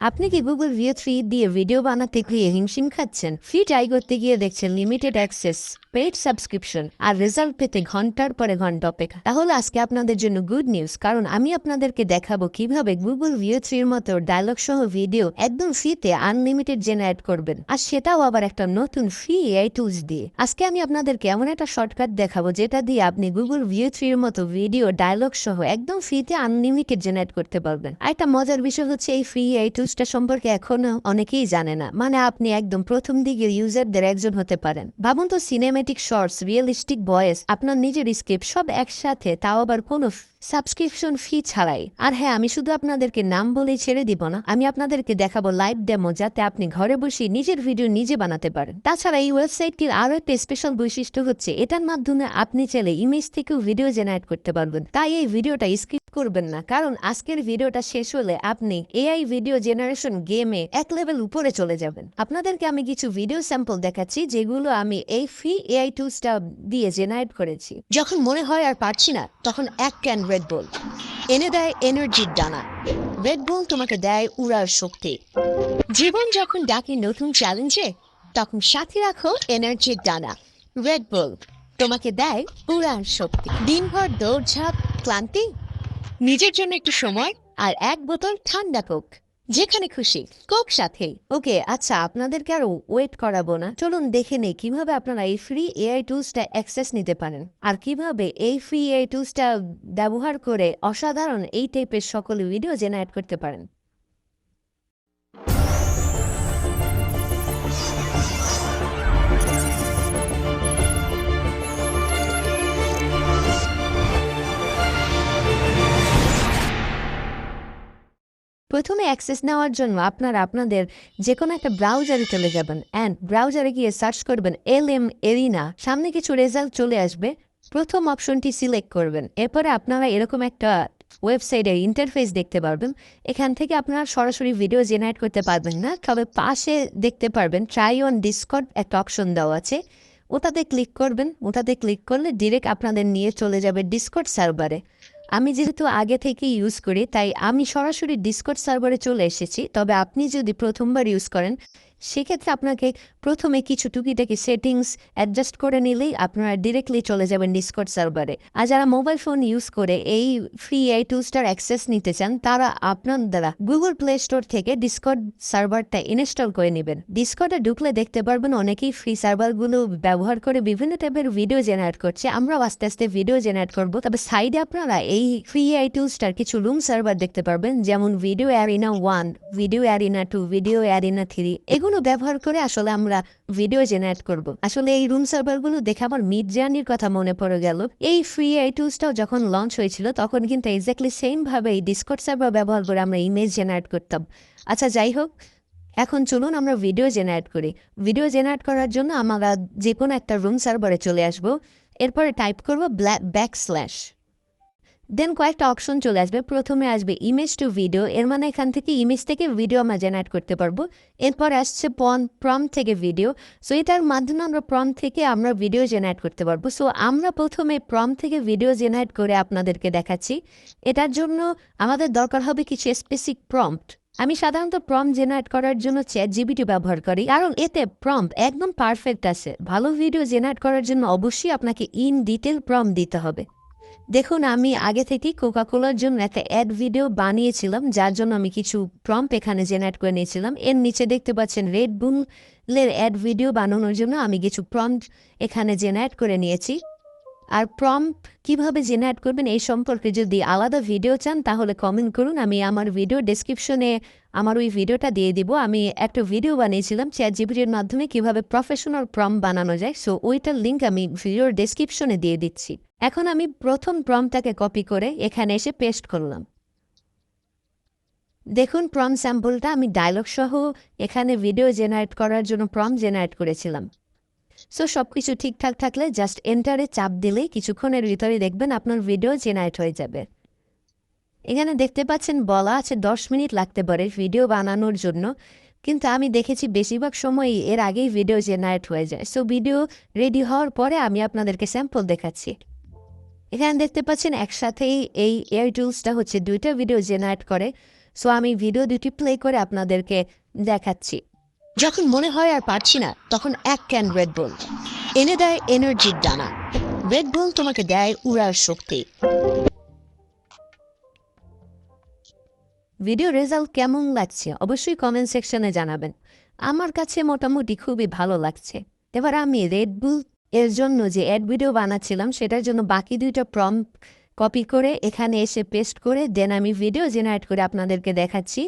আপনি কি Google Veo three দিয়ে ভিডিও বানাতে গিয়ে হিমশিম খাচ্ছেন? ফ্রি ট্রাই করতে গিয়ে দেখছেন লিমিটেড অ্যাক্সেস পেড সাবস্ক্রিপশন আর রেজাল্ট পেতে ঘণ্টার পরে ঘণ্টা অপেক্ষা। তাহলে আজকে আপনাদের জন্য গুড নিউজ কারণ আমি আপনাদেরকে দেখাবো কীভাবে গুগল ভিও থ্রির মতো ডায়লগ সহ ভিডিও একদম ফ্রিতে আনলিমিটেড জেনারেট করবেন। আর সেটাও আবার একটা নতুন ফ্রি এআই টুলস দিয়ে। আজকে আমি আপনাদেরকে এমন একটা শর্টকাট দেখাবো যেটা দিয়ে আপনি গুগল ভিও থ্রির মতো ভিডিও ডায়লগ সহ একদম ফ্রিতে আনলিমিটেড জেনারেট করতে পারবেন। আর একটা মজার বিষয় হচ্ছে এই ফ্রি এআই টুলসটা সম্পর্কে এখনও অনেকেই জানে না। মানে আপনি একদম প্রথম দিকের ইউজারদের একজন হতে পারেন। ভাবুন তো সিনেমেটিক শর্টস রিয়েলিস্টিক ভয়েস আপনার নিজের স্ক্রিপ্ট সব একসাথে, তাও আবার কোনো সাবস্ক্রিপশন ফি ছাড়াই। আর হ্যাঁ আমি শুধু আপনাদেরকে নাম বলেই ছেড়ে দিব না, আমি আপনাদেরকে দেখাবো লাইভ ডেমো যাতে আপনি ঘরে বসে নিজের ভিডিও নিজে বানাতে পারেন। তাছাড়া এই ওয়েবসাইটটির আরও একটা স্পেশাল বৈশিষ্ট্য হচ্ছে, এটার মাধ্যমে আপনি চাইলে ইমেজ থেকেও ভিডিও জেনারেট করতে পারবেন। তাই এই ভিডিওটা স্কিপ করবেন না, কারণ আজকের ভিডিওটা শেষ হলে আপনি এআই ভিডিও জেনারেশন গেমে এক লেভেল উপরে চলে যাবেন। আপনাদেরকে আমি কিছু ভিডিও স্যাম্পল দেখাচ্ছি, যেগুলো আমি এই ফ্রি এআই টুলসটা দিয়ে জেনারেট করেছি। যখন মনে হয় আর পারছি না, তখন এক ক্যান রেড বল এনে দেয় এনার্জির ডানা রেড বল তোমাকে দেয় উড়ার শক্তি। জীবন যখন ডাকে নতুন চ্যালেঞ্জে তখন সাথে রাখো এনার্জির ডানা রেড বল তোমাকে দেয় উড়ার শক্তি। দিনভর দৌড়ঝাঁপ, ক্লান্তি, নিজের জন্য একটু সময় আর এক বোতল ঠান্ডা কোক যেখানে খুশি, কোক সাথে ওকে আচ্ছা আপনাদেরকে আর ওয়েট করাবো না। চলুন দেখে নেই কীভাবে আপনারা এই ফ্রি এআই টুলসটা অ্যাক্সেস নিতে পারেন। আর কীভাবে এই ফ্রি এআই টুলসটা ব্যবহার করে অসাধারণ এই টাইপের সকল ভিডিও জেনারেট করতে পারেন। অ্যাক্সেস নেওয়ার জন্য আপনারা আপনাদের যে কোনো একটা ব্রাউজারে চলে যাবেন অ্যান্ড ব্রাউজারে গিয়ে সার্চ করবেন এল এম এরিনা। সামনে কিছু রেজাল্ট চলে আসবে। প্রথম অপশনটি সিলেক্ট করবেন। এরপরে আপনারা এরকম একটা ওয়েবসাইটের ইন্টারফেস দেখতে পারবেন। এখান থেকে আপনারা সরাসরি ভিডিও জেনারেট করতে পারবেন না। তবে পাশে দেখতে পারবেন ট্রাই অন ডিসকট একটা অপশন দেওয়া আছে। ওটাতে ক্লিক করবেন। ওটাতে ক্লিক করলে ডিরেক্ট আপনাদের নিয়ে চলে যাবে ডিসকট সার্ভারে আমি যেহেতু আগে থেকে ইউজ করি, তাই আমি সরাসরি ডিসকট সার্ভারে চলে এসেছি। তবে আপনি যদি প্রথমবার ইউজ করেন সেক্ষেত্রে আপনাকে প্রথমে কিছু টুকিটাকি সেটিংস অ্যাডজাস্ট করে নিলেই আপনারা ডিরেক্টলি চলে যাবেন ডিসকট সার্ভারে আর যারা মোবাইল ফোন ইউজ করে এই ফ্রি এই টুলসটার অ্যাক্সেস নিতে চান, তারা আপনার দ্বারা গুগল প্লে স্টোর থেকে ডিসকট সার্ভারটা ইনস্টল করে নেবেন। ডিসকটে ঢুকলে দেখতে পারবেন অনেকেই ফ্রি সার্ভারগুলো ব্যবহার করে বিভিন্ন টাইপের ভিডিও জেনারেট করছে। আমরাও আস্তে আস্তে ভিডিও জেনারেট করব। তবে সাইডে আপনারা এই ফ্রি এই টুলসটার কিছু রুম সার্ভার দেখতে পারবেন, যেমন video arena one video arena two video arena three এগুলো ব্যবহার করে আসলে আমরা ভিডিও জেনারেট করব। আসলে এই রুম সার্ভারগুলো দেখে আমার মিড জার্নির কথা মনে পড়ে গেল। এই ফ্রি এই টুলসটাও যখন লঞ্চ হয়েছিল, তখন কিন্তু এক্স্যাক্টলি সেম ভাবে এই ডিসকট সার্ভার ব্যবহার করে আমরা ইমেজ জেনারেট করতাম। আচ্ছা যাই হোক, এখন চলুন আমরা ভিডিও জেনারেট করি। ভিডিও জেনারেট করার জন্য আমরা যে কোনো একটা রুম সার্ভারে চলে আসব। এরপরে টাইপ করব ব্যাক স্ল্যাশ দেন কয়েকটা অপশন চলে আসবে। প্রথমে আসবে ইমেজ টু ভিডিও এর মানে এখান থেকে ইমেজ থেকে ভিডিও আমরা জেনারেট করতে পারব। এরপর আসছে পন প্রম থেকে ভিডিও সো এটার মাধ্যমে আমরা প্রম থেকে আমরা ভিডিও জেনারেট করতে পারব। সো আমরা প্রথমে প্রম থেকে ভিডিও জেনারেট করে আপনাদেরকে দেখাচ্ছি। এটার জন্য আমাদের দরকার হবে কিছু স্পেসিক প্রম্পট আমি সাধারণত প্রম জেনারেট করার জন্য চ্যাট জিবিটি ব্যবহার করি। কারণ এতে প্রম্পট একদম পারফেক্ট আছে। ভালো ভিডিও জেনারেট করার জন্য অবশ্যই আপনাকে ইন ডিটেল প্রম দিতে হবে। দেখুন, আমি আগে থেকেই কোকাকোলার জন্য একটা অ্যাড ভিডিও বানিয়েছিলাম, যার জন্য আমি কিছু প্রম্প এখানে জেনারেট করে নিয়েছিলাম। এর নিচে দেখতে পাচ্ছেন রেড বুলের অ্যাড ভিডিও বানানোর জন্য আমি কিছু প্রম্প এখানে জেনারেট করে নিয়েছি। আর প্রম্প কীভাবে জেনারেট করবেন এই সম্পর্কে যদি আলাদা ভিডিও চান, তাহলে কমেন্ট করুন। আমি আমার ভিডিও ডেসক্রিপশনে আমার ওই ভিডিওটা দিয়ে দিব। আমি একটা ভিডিও বানিয়েছিলাম চ্যাট জিবিটির মাধ্যমে কীভাবে প্রফেশনাল প্রম বানানো যায়। সো ওইটার লিঙ্ক আমি ভিডিওর ডেসক্রিপশনে দিয়ে দিচ্ছি। এখন আমি প্রথম প্রমটাকে কপি করে এখানে এসে পেস্ট করলাম। দেখুন প্রম স্যাম্পলটা আমি ডায়লগ সহ এখানে ভিডিও জেনারেট করার জন্য প্রম জেনারেট করেছিলাম। সো সব কিছু ঠিকঠাক থাকলে জাস্ট এন্টারে চাপ দিলেই কিছুক্ষণের ভিতরে দেখবেন আপনার ভিডিও জেনারেট হয়ে যাবে। এখানে দেখতে পাচ্ছেন বলা আছে দশ মিনিট লাগতে পারে ভিডিও বানানোর জন্য। কিন্তু আমি দেখেছি বেশিরভাগ সময়ই এর আগেই ভিডিও জেনারেট হয়ে যায়। সো ভিডিও রেডি হওয়ার পরে আমি আপনাদেরকে স্যাম্পল দেখাচ্ছি। এখানে দেখতে পাচ্ছেন একসাথেই এই এয়ার টুলসটা হচ্ছে দুইটা ভিডিও জেনারেট করে। সো আমি ভিডিও দুটি প্লে করে আপনাদেরকে দেখাচ্ছি। যখন মনে হয় আর পারছি না, তখন এক ক্যান রেড বুল এনে দেয় এনার্জির ডানা রেড বুল তোমাকে দেয় উড়ার শক্তি। ভিডিও রেজাল্ট কেমন লাগছে অবশ্যই কমেন্ট সেকশনে জানাবেন। আমার কাছে মোটামুটি খুবই ভালো লাগছে। এবার আমি রেড বুল এর জন্য যে অ্যাড ভিডিও বানাচ্ছিলাম, সেটার জন্য বাকি দুইটা প্রম কপি করে এখানে এসে পেস্ট করে দেন আমি ভিডিও জেনারেট করে আপনাদেরকে দেখাচ্ছি।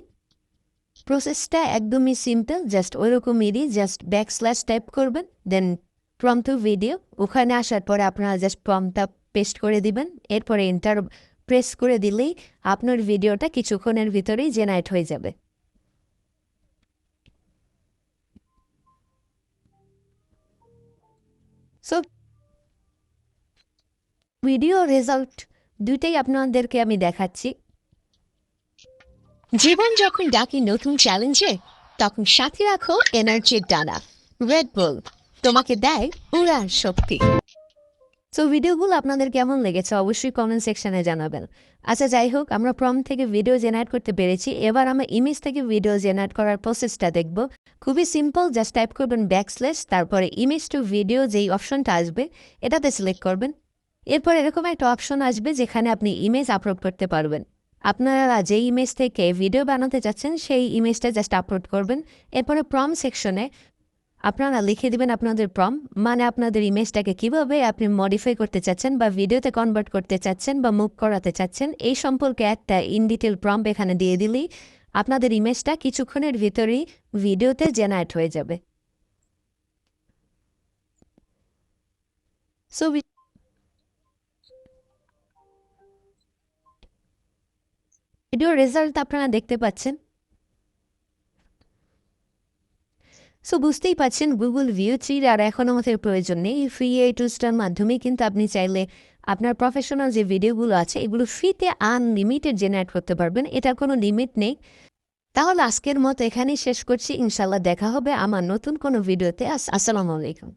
প্রসেসটা একদমই সিম্পল জাস্ট ওইরকমেরই জাস্ট ব্যাক স্ল্যাশ টাইপ করবেন দেন প্রম টু ভিডিও ওখানে আসার পরে আপনারা জাস্ট প্রমটা পেস্ট করে দিবেন, এরপরে ইন্টার প্রেস করে দিলেই আপনার ভিডিওটা কিছুক্ষণের ভিতরেই জেনারেট হয়ে যাবে। সো ভিডিও রেজাল্ট দুইটাই আপনাদেরকে আমি দেখাচ্ছি। জীবন যখন ডাকে নতুন চ্যালেঞ্জে তখন সাথে রাখো এনার্জির ডানা। রেড বুল তোমাকে দেয় উড়ার শক্তি। সো ভিডিওগুলো আপনাদের কেমন লেগেছে অবশ্যই কমেন্ট সেকশনে জানাবেন। আচ্ছা যাই হোক, আমরা প্রম থেকে ভিডিও জেনারেট করতে পেরেছি। এবার আমরা ইমেজ থেকে ভিডিও জেনারেট করার প্রসেসটা দেখব। খুবই সিম্পল জাস্ট টাইপ করবেন ব্যাকস্ল্যাশ তারপরে ইমেজ টু ভিডিও যেই অপশনটা আসবে, এটাতে সিলেক্ট করবেন। এরপর এরকম একটা অপশন আসবে যেখানে আপনি ইমেজ আপলোড করতে পারবেন। আপনারা যে ইমেজ থেকে ভিডিও বানাতে চাচ্ছেন সেই ইমেজটা জাস্ট আপলোড করবেন। এরপরে প্রম সেকশনে আপনারা লিখে দিবেন আপনাদের প্রম মানে আপনাদের ইমেজটাকে কীভাবে আপনি মডিফাই করতে চাচ্ছেন বা ভিডিওতে কনভার্ট করতে চাচ্ছেন বা মুভ করাতে চাচ্ছেন, এই সম্পর্কে একটা ইন ডিটেল প্রম্প এখানে দিয়ে দিলেই আপনাদের ইমেজটা কিছুক্ষণের ভিতরেই ভিডিওতে জেনারেট হয়ে যাবে। সো ভিডিও রেজাল্ট আপনারা দেখতে পাচ্ছেন। সো বুঝতেই পাচ্ছেন গুগল ভিউ থ্রির আর এখন আমাদের প্রয়োজন নেই। ফ্রি এই টুলসটার মাধ্যমে কিন্তু আপনি চাইলে আপনার প্রফেশনাল যে ভিডিওগুলো আছে, এগুলো ফ্রিতে আনলিমিটেড জেনারেট করতে পারবেন। এটার কোনো লিমিট নেই। তাহলে আজকের মতো এখানেই শেষ করছি। ইনশাল্লাহ দেখা হবে আমার নতুন কোনো ভিডিওতে আস- আসসালামু আলাইকুম।